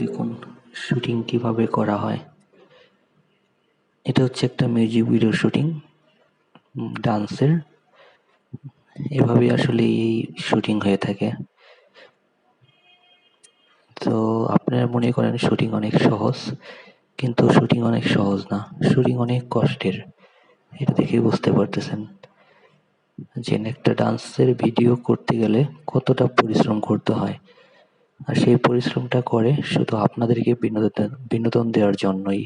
দেখুন শুটিং কীভাবে করা হয়। এটা হচ্ছে একটা মিউজিক ভিডিও শুটিং ডান্সের এভাবে আসলে এই শুটিং হয়ে থাকে। তো আপনারা মনে করেন শুটিং অনেক সহজ, কিন্তু শুটিং অনেক সহজ না। শুটিং অনেক কষ্টের, এটা দেখেই বুঝতে পারতেছেন। যে একটা ডান্সের ভিডিও করতে গেলে কতটা পরিশ্রম করতে হয়। আর সেই পরিশ্রমটা করে শুধু আপনাদেরকে বিনোদন বিনোদন দেওয়ার জন্যই।